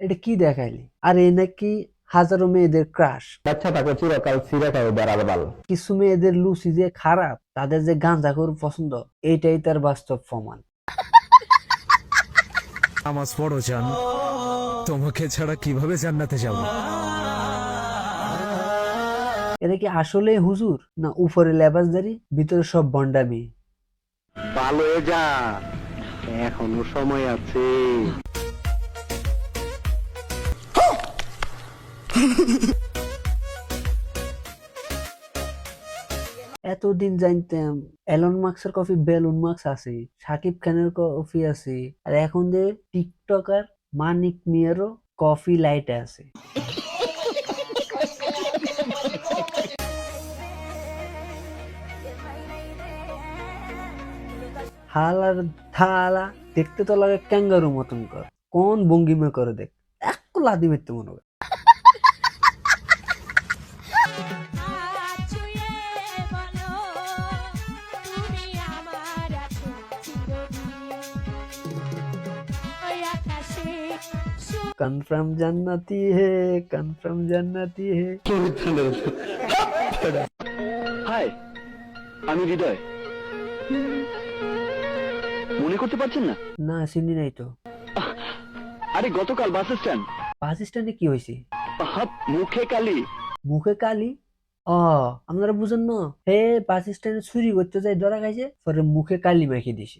এটা কি দেখাইলি? আর এই নাকি হাজারো মেয়েদের ক্রাশ বাচ্চা তাকে চিরকাল ছিঁড়ে খাবে বেড়াল বাল। কিছু মেয়েদের লুচি যে খারাপ তাদের যে গাঁজা করে পছন্দ এইটাই তার বাস্তব প্রমাণ। নামাজ পড়ো জান তোমাকে ছাড়া কীভাবে জান্নাতে যাব? এরা কি আসলে হুজুর না উপরে লেবাসদারি ভিতরে সব বন্ডামি? ভালো যা এখনও সময় আছে। এতদিন জানতাম এলন মার্কসের কফি বেলুন মার্কস আছে সাকিব খানের কফি আছে, আর এখন যে টিকটকার মানিক মিয়ারও কফি লাইট আছে। হালার থালা দেখতে তো লাগে ক্যাঙ্গারু মতন কর। কোন ভঙ্গিমা করে দেখ? এক লাদি মেরতে মনে হয়। কনফার্ম জান্নাতি হে কনফার্ম জান্নাতি হে। হাই আমি হৃদয়। মনে করতে পারছেন না? না চিনি নাই তো। আরে গতকাল বাস স্ট্যান্ড। বাস স্ট্যান্ডে কি হয়েছে? মুখে কালি। মুখে কালি? ও আপনারা বুঝেন না। হে বাস স্ট্যান্ডে চুরি করতে যাই ধরা খাইছে পরে মুখে কালি মাখিয়ে দিছে।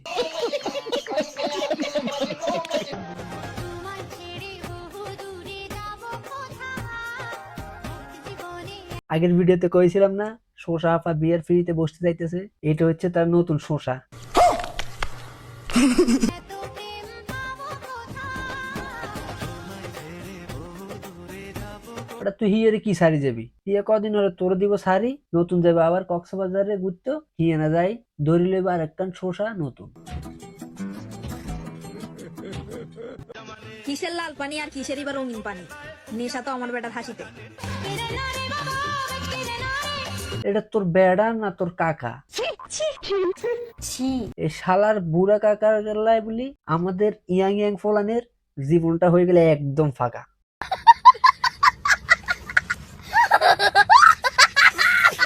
আগের ভিডিওতে কইছিলাম না শোষা আপা বিয়ার ফ্রিতে বসতে যাইতেছে। এটা হচ্ছে তার নতুন শোষা ওটা তুই হিয়ারে কি সারি যাবি? হিয়া কদিন হলে তোর দিব সারি নতুন যাবে আবার কক্সবাজারে ঘুরতে হিয়া না যাই ধরি লইবা আর একখান শোষা নতুন। কিসের লাল পানি আর কিসের এবার রঙিন পানি? নেশা তো আমার বেটার হাসিতে। এটা তোর বেড়া না তোর কাকা? এই শালার বুড়া কাকার লাই বলি আমাদের ইয়াং ইয়াং ফলানের জীবনটা হয়ে গেলে একদম ফাঁকা।